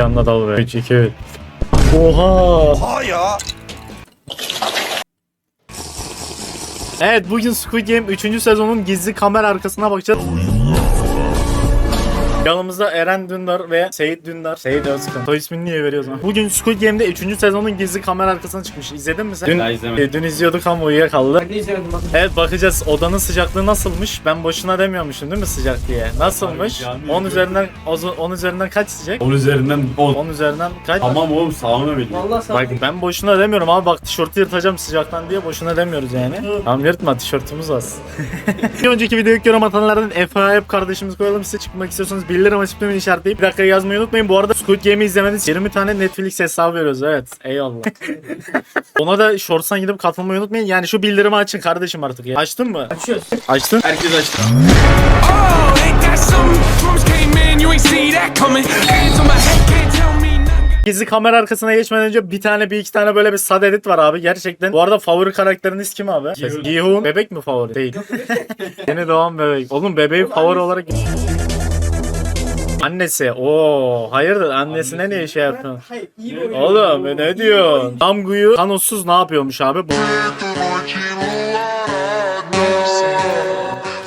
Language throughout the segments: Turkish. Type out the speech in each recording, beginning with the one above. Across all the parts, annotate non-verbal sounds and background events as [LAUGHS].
Yanına dal be. 3 2 1. Oha! Ha ya. Evet bugün Squid Game 3. sezonun gizli kamera arkasına bakacağız. Yanımızda Eren Dündar ve Seyit Dündar. Seyit Özkan. Soy ismini niye veriyorsun? Bugün Squid Game'de 3. sezonun gizli kamera arkasına çıkmış. İzledin mi sen? Dün, Daha izlemedim. e, dün izliyorduk ama uyuyakaldı. Ne izlemedim bak. Evet bakacağız odanın sıcaklığı nasılmış. Ben boşuna demiyormuşum değil mi sıcak diye. Nasılmış? Abi, cami 10 üzerinden 10 üzerinden kaç sıcak? 10 üzerinden 10. 10 üzerinden kaç? Tamam oğlum sauna biliyor. Vallahi sen Bak ben boşuna demiyorum abi bak tişörtü yırtacağım sıcaktan diye boşuna demiyoruz yani. Tamam yırtma tişörtümüz az. [LAUGHS] bir önceki videoyu yorum atanlardan Efe Ayıp kardeşimiz koyalım size çıkmak istiyorsanız bildirim açıp tümünü işaretleyip bir dakika yazmayı unutmayın. Bu arada Squid Game'i izlemeniz 20 tane Netflix hesabı veriyoruz evet eyvallah. [LAUGHS] Ona da Shorts'tan gidip katılmayı unutmayın. Yani şu bildirimi açın kardeşim artık ya. Açtın mı? açıyoruz. Açtın. Herkes açtı. Oh, ain't that something? Drums came in, you ain't see that coming. Hands on my head, can't tell me nothing. Gizli kamera arkasına geçmeden önce bir tane bir iki tane böyle bir sad edit var abi gerçekten. Bu arada favori karakteriniz kim abi? Gi-hun. Gi-hun. Bebek mi favori? Değil. Yeni doğan bebek. Oğlum bebeği favori olarak... Annesi. Oo, hayırdır annesine niye şey yaptın? Hayır iyi bir oyun. Oğlum ne diyorsun? Namgu'yu kanosuz ne yapıyormuş abi? Bu...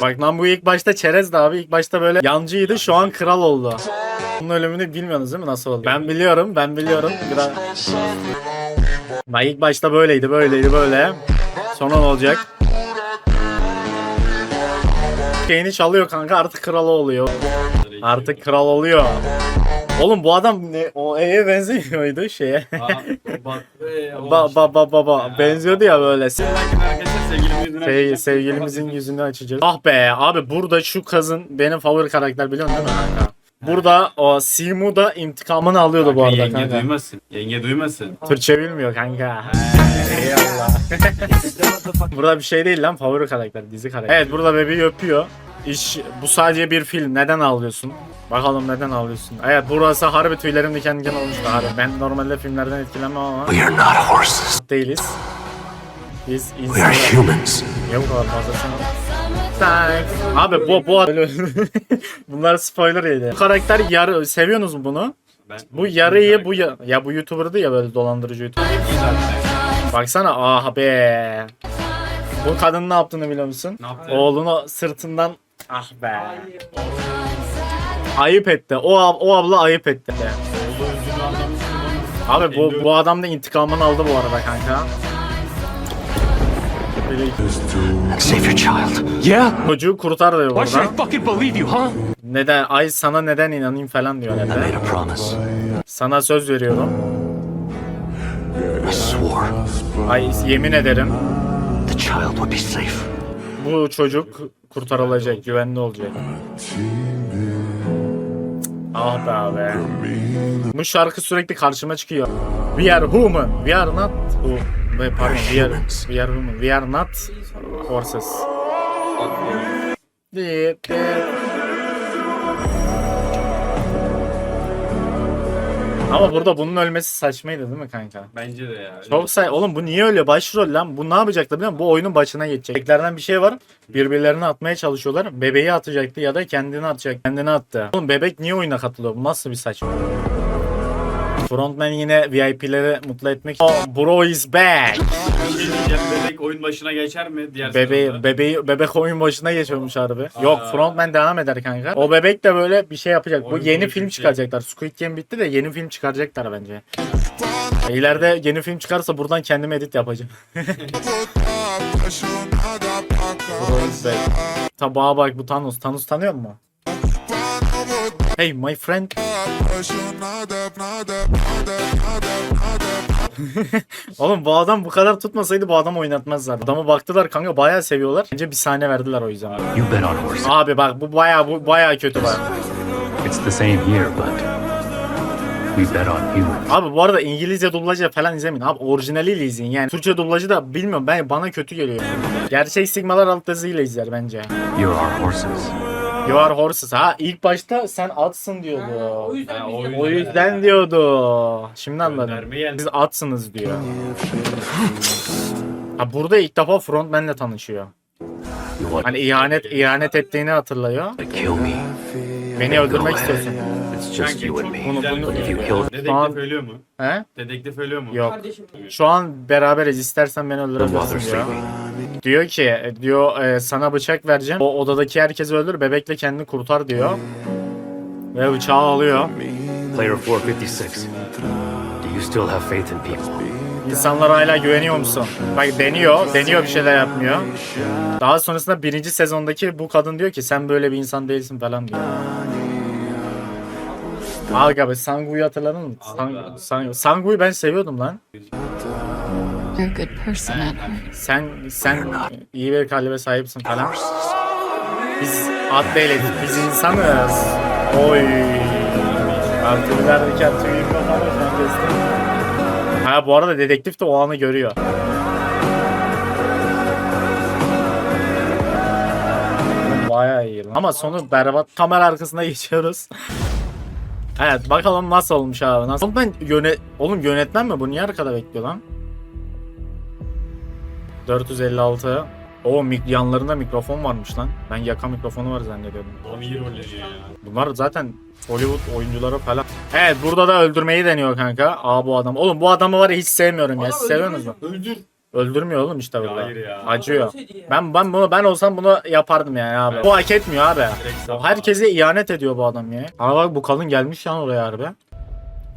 Bak Namgu ilk başta çerezdi abi. İlk başta böyle yancıydı. Şu an kral oldu. Bunun ölümünü bilmiyorsunuz değil mi nasıl oldu? Ben biliyorum, ben biliyorum. Biraz... Bak ilk başta böyleydi, böyleydi, böyle. Sonra ne olacak? Şeyini çalıyor kanka artık kral oluyor. Artık kral oluyor. Oğlum bu adam ne, o E'ye benzemiyordu şeye. O [LAUGHS] ba ba ba ba ba benziyordu ya böyle. Şey, sevgilimizin yüzünü açacağız. Ah be abi burada şu kızın benim favori karakter biliyorsun değil mi kanka? Burada o Simu da intikamını alıyordu bu Kanka, arada yenge kanka. duymasın. Yenge duymasın. Türkçe bilmiyor kanka. Eyvallah. [LAUGHS] burada bir şey değil lan favori karakter dizi karakter. Evet burada bebeği öpüyor. İş bu sadece bir film. Neden ağlıyorsun? Bakalım neden ağlıyorsun? Evet burası harbi tüylerim diken diken olmuştu harbi. Ben normalde filmlerden etkilenmem ama We are not horses. değiliz. Biz We are insanlar. humans. Niye bu kadar fazla sen? Abi bu bu [LAUGHS] Bunlar spoiler yedi. Bu karakter yarı seviyorsunuz mu bunu? Ben, Bu yarıyı bu ya, ya bu YouTuber'dı ya böyle dolandırıcı YouTuber. Baksana ah be. Bu kadın ne yaptığını biliyor musun? Ne yaptı? Oğlunu sırtından ah be. Ayıp etti. O ab- o abla ayıp etti. Abi bu bu adam da intikamını aldı bu arada kanka. Save your child. Yeah. çocuğu kurtar diyor Why should burada. I fucking believe you, huh? Neden ay sana neden inanayım falan diyor I neden. made a promise. Sana söz veriyorum. I swore Ay yemin ederim the child would be safe. Bu çocuk kurtarılacak, güvenli olacak. Ah be abi. Bu şarkı sürekli karşıma çıkıyor. We are human. We are not. Oh, pardon. We are, we are human. We are not horses. Dip, dip. Ama burada bunun ölmesi saçmaydı değil mi kanka? Bence de ya. Çok say oğlum bu niye öyle başrol lan? Bu ne yapacaktı biliyor musun? Bu oyunun başına geçecek. Beklerden bir şey var. Birbirlerini atmaya çalışıyorlar. Bebeği atacaktı ya da kendini atacak. Kendini attı. Oğlum bebek niye oyuna katılıyor? Bu nasıl bir saçma? Frontman yine VIP'leri mutlu etmek. Oh, bro is back. Bebek oyun başına geçer mi diğer Bebeği, bebeği, bebek oyun başına geçiyormuş harbi. Yok frontman devam eder kanka. O bebek de böyle bir şey yapacak. Bu Oyun yeni film çıkaracaklar. Squid Game bitti de yeni film çıkaracaklar bence. İleride yeni film çıkarsa buradan kendim edit yapacağım. [LAUGHS] Tabağa bak bu Thanos. Thanos tanıyor mu? Hey my friend. [LAUGHS] Oğlum bu adam bu kadar tutmasaydı bu adam oynatmazlar. Adamı baktılar kanka bayağı seviyorlar. Bence bir sahne verdiler o yüzden. You bet on horses. Abi bak bu bayağı bu bayağı kötü bak. It's the same here, but we bet on humans. Abi bu arada İngilizce dublajı falan izlemeyin. Abi orijinaliyle izleyin. Yani Türkçe dublajı da bilmiyorum ben bana kötü geliyor. Gerçek sigmalar alt yazıyla izler bence. You're our horses. You are horses. Ha ilk başta sen atsın diyordu. O yüzden Ha, biz o de- yüzden. O yüzden diyordu. Şimdi anladım. Gönderme geldi. Siz atsınız diyor. Ha burada ilk defa frontman'le tanışıyor. Hani ihanet ihanet ettiğini hatırlıyor. to kill me? Beni öldürmek istiyorsun. It's just you and me. Bunu- güzel bunu- bir If you konu. kill- Dedektif Şu an- ölüyor mu? He? Dedektif ölüyor mu? Yok. Şu an beraberiz. İstersen beni The öldürebilirsin mother's diyor. sleeping. Diyor ki e, diyor e, sana bıçak vereceğim. O odadaki herkesi öldür. Bebekle kendini kurtar diyor. Ve bıçağı alıyor. Player 456. Do you still have faith in people? İnsanlara hala güveniyor musun? Bak deniyor. Deniyor bir şeyler yapmıyor. Daha sonrasında birinci sezondaki bu kadın diyor ki sen böyle bir insan değilsin falan diyor. Aga be Sangu'yu hatırladın mı? Sang, Sang, Sangu'yu ben seviyordum lan. A good person, Edward. Sen sen iyi bir kalbe sahipsin falan. Biz at değiliz. Biz insanız. Oy. Artık ilerideki at tüyü kafamda şu an kestim. Ha bu arada dedektif de o anı görüyor. Bayağı iyi lan. Ama sonu berbat. Kamera arkasına geçiyoruz. evet bakalım nasıl olmuş abi. Nasıl? Oğlum ben yönet... Oğlum yönetmen mi? Bu niye arkada bekliyor lan? 456. O mik yanlarında mikrofon varmış lan. Ben yaka mikrofonu var zannediyordum. Adam iyi rol oynuyor ya. Bunlar zaten Hollywood oyuncuları falan. Evet burada da öldürmeyi deniyor kanka. Aa bu adam. Oğlum bu adamı var ya hiç sevmiyorum ya. Siz seviyorsunuz mu? Öldür. Öldürmüyor oğlum işte burada. hayır ya. Acıyor. Ben ben bunu ben olsam bunu yapardım yani abi. Bu hak etmiyor abi. Direkt herkese ihanet ediyor bu adam ya. Ama bak bu kadın gelmiş yan oraya harbi.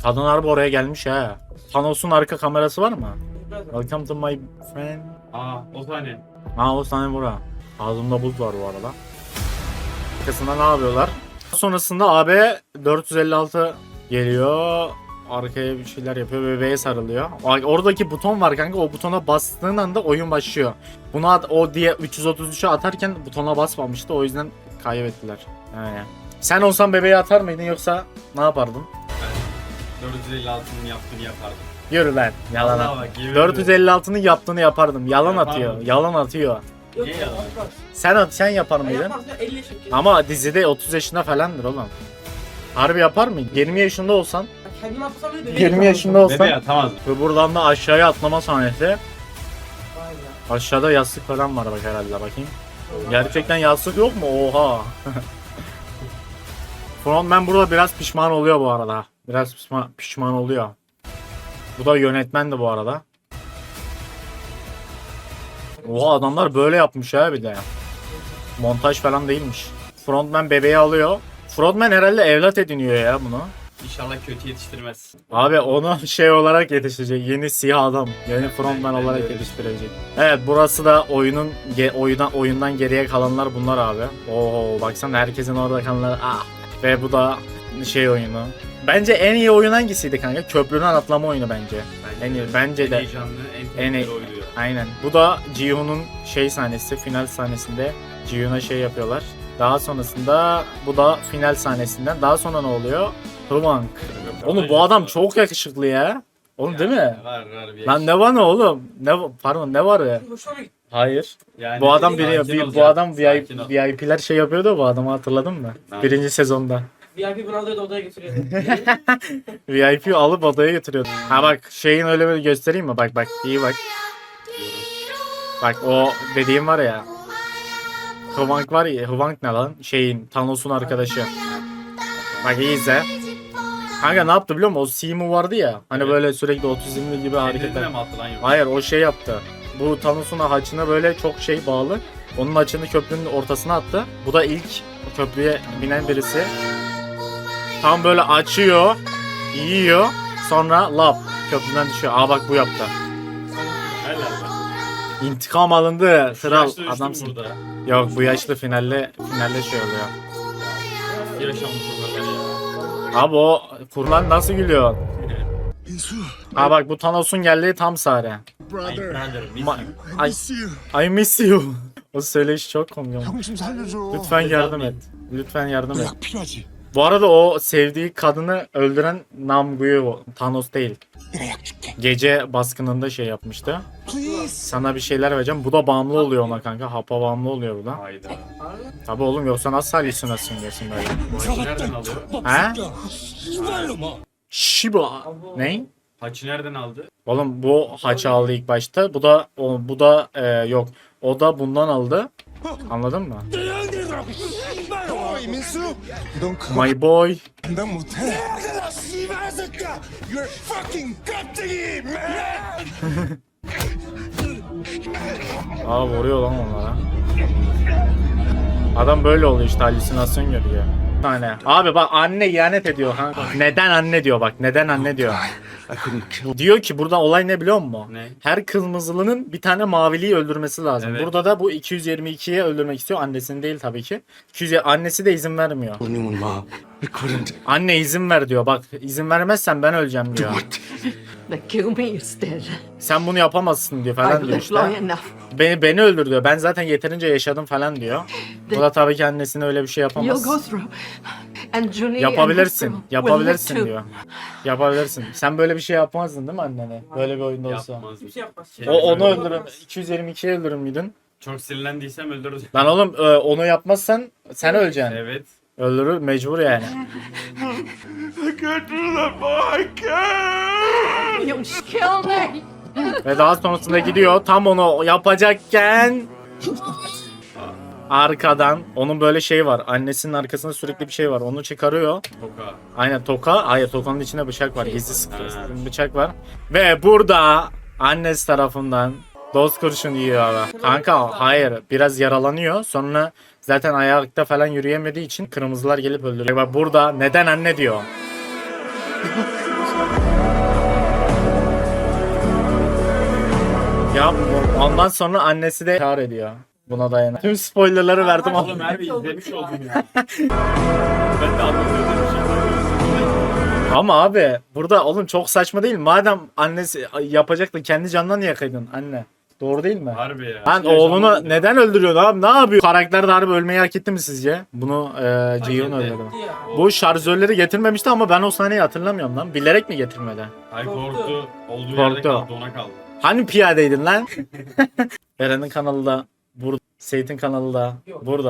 Kadın harbi oraya gelmiş ha. Thanos'un arka kamerası var mı? Welcome to my friend. Aa o sahne. Ha o sahne bura. Ağzımda buz var bu arada. Arkasında ne yapıyorlar? Sonrasında AB 456 geliyor. Arkaya bir şeyler yapıyor. Bebeğe sarılıyor. Oradaki buton var kanka. O butona bastığın anda oyun başlıyor. Bunu at, o diye 333'e atarken butona basmamıştı. O yüzden kaybettiler. Yani. Sen olsan bebeği atar mıydın yoksa ne yapardın? 456'nın yaptığını yapardım. Yürü lan. Yalan Vallahi at. bak, yemin ederim. 456'nın yaptığını yapardım. Yalan Yapardım. atıyor. Yalan atıyor. Niye yalan? Sen at, sen yapar mıydın? Ama dizide 30 yaşında falandır oğlum. Harbi yapar mı? 20 yaşında olsan. Kendim atlasam bile 20 yaşında olsan. Bebe atamaz. Ve buradan da aşağıya atlama sahnesi. Aşağıda yastık falan var bak herhalde bakayım. Gerçekten yastık yok mu? Oha. [LAUGHS] Frontman burada biraz pişman oluyor bu arada. Biraz pişman, pişman oluyor. Bu da yönetmen de bu arada. Oha adamlar böyle yapmış ha bir de. Montaj falan değilmiş. Frontman bebeği alıyor. Frontman herhalde evlat ediniyor ya bunu. İnşallah kötü yetiştirmez. Abi onu [LAUGHS] şey olarak yetiştirecek. Yeni siyah adam. Yeni frontman olarak yetiştirecek. Evet burası da oyunun ge- oyundan oyundan geriye kalanlar bunlar abi. Oo baksana herkesin orada kalanları. Ah. Ve bu da şey oyunu. Bence en iyi oyun hangisiydi kanka? Köprüden atlama oyunu bence. En iyi, bence en de. heyecanlı, en En iyi. oydu. Aynen. Bu da Jihoon'un şey sahnesi, final sahnesinde Jihoon'a şey yapıyorlar. Daha sonrasında bu da final sahnesinden. Daha sonra ne oluyor? Hwang. Oğlum bu adam çok yakışıklı ya. Oğlum değil mi? Var var bir Lan ne var ne oğlum? Ne pardon ne var ya? Hayır. Yani Bu adam biri ol bu adam VIP. VIP'ler şey yapıyordu bu adamı hatırladın mı? Ha. Birinci sezonda. VIP bunu alıyordu odaya götürüyordu. [LAUGHS] VIP alıp odaya götürüyordu. Ha bak şeyin öyle bir göstereyim mi? Bak bak iyi bak. Bak o dediğim var ya. Hwang var ya. Hwang ne lan? Şeyin Thanos'un arkadaşı. Bak iyi izle. Kanka ne yaptı biliyor musun? O Simu vardı ya. Hani Evet. böyle sürekli otizmli gibi Kendine hareketler. mi attı lan yoksa? Hayır o şey yaptı. Bu Thanos'un haçına böyle çok şey bağlı. Onun haçını köprünün ortasına attı. Bu da ilk köprüye binen birisi. Tam böyle açıyor, yiyor. Sonra lap köprüden düşüyor. Aa bak bu yaptı. İntikam alındı. Kral Yaşlı düştüm adamsın. Burada. Yok bu yaşlı finalle finalle şey oluyor. Yaşamış bu kadar ya. Abi o Furlan nasıl gülüyor? Ha bak bu Thanos'un geldiği tam sahne. Brother. Ma- I, I miss you. [LAUGHS] o söyleyiş çok komik ama. Lütfen yardım et. Lütfen yardım et. Bu arada o sevdiği kadını öldüren Namgu'yu Thanos değil. Gece baskınında şey yapmıştı. Sana bir şeyler vereceğim. Bu da bağımlı oluyor ona kanka. Hapa bağımlı oluyor bu da. Hayda. Tabi oğlum yoksa nasıl halüsinasyon diyorsun böyle. Bu nereden alıyor? He? Shiba. Ne? Haçı nereden aldı? Oğlum bu haç aldı ilk başta. Bu da o, bu da e, yok. O da bundan aldı. Anladın mı? Boy, Minsu. Donc, My boy. andamos. You're fucking cutting man! Aa vuruyor lan onlara. Adam böyle oluyor işte halüsinasyon görüyor. Tane. Abi bak anne ihanet ediyor ha. Neden anne diyor bak. Neden anne diyor. Diyor ki burada olay ne biliyor musun? Ne? Her kırmızılının bir tane maviliyi öldürmesi lazım. Evet. Burada da bu 222'ye öldürmek istiyor. Annesini değil tabii ki. 200 annesi de izin vermiyor. Anne izin ver diyor. Bak izin vermezsen ben öleceğim diyor. They kill me instead. Sen bunu yapamazsın diyor falan I've diyor lived işte. enough. Beni beni öldür diyor. Ben zaten yeterince yaşadım falan diyor. Bu da tabii ki annesine öyle bir şey You'll yapamaz. go through. And Julie and her Yapabilirsin. Yapabilirsin too. diyor. Yapabilirsin. Sen böyle bir şey yapmazdın değil mi annene? Böyle bir oyunda olsa. Yapmaz. Hiçbir şey yapmaz. Şey- O onu öldürür. 222'ye öldürür müydün? Çok sinirlendiysem öldürürüm. Lan oğlum e, onu yapmazsan sen öleceksin. Evet. Öldürür mecbur yani. [LAUGHS] You kill me. Ve daha sonrasında gidiyor tam onu yapacakken arkadan onun böyle şey var. Annesinin arkasında sürekli bir şey var. Onu çıkarıyor. Toka. Aynen toka. Hayır tokanın içinde bıçak var. Gizli sıkı bıçak var. Ve burada annesi tarafından doz kurşun yiyor abi. Kanka hayır biraz yaralanıyor. Sonra zaten ayakta falan yürüyemediği için kırmızılar gelip öldürüyor. Bak burada neden anne diyor. [LAUGHS] ya bu- ondan sonra annesi de kar ediyor. Buna dayanan. Tüm spoilerları verdim ama. Oğlum her bir [LAUGHS] izlemiş oldum ya. ben de anlatıyordum bir şey. Ama abi burada oğlum çok saçma değil mi? Madem annesi yapacaktı kendi canına niye kıydın anne? Doğru değil mi? Harbi ya. Lan Hiç oğlunu yaşamadım. neden öldürüyorsun abi? Ne yapıyor? Karakter de harbi ölmeyi hak etti mi sizce? Bunu e, Ceyhun etti. öldürdü. Bu şarjörleri getirmemişti ama ben o sahneyi hatırlamıyorum lan. Bilerek mi getirmedi? Ay korktu. Korktu. Olduğu Korktu. yerde kaldı ona kaldı. Hani piyadeydin lan? [LAUGHS] Eren'in kanalı da burada. Seyit'in kanalı da burada.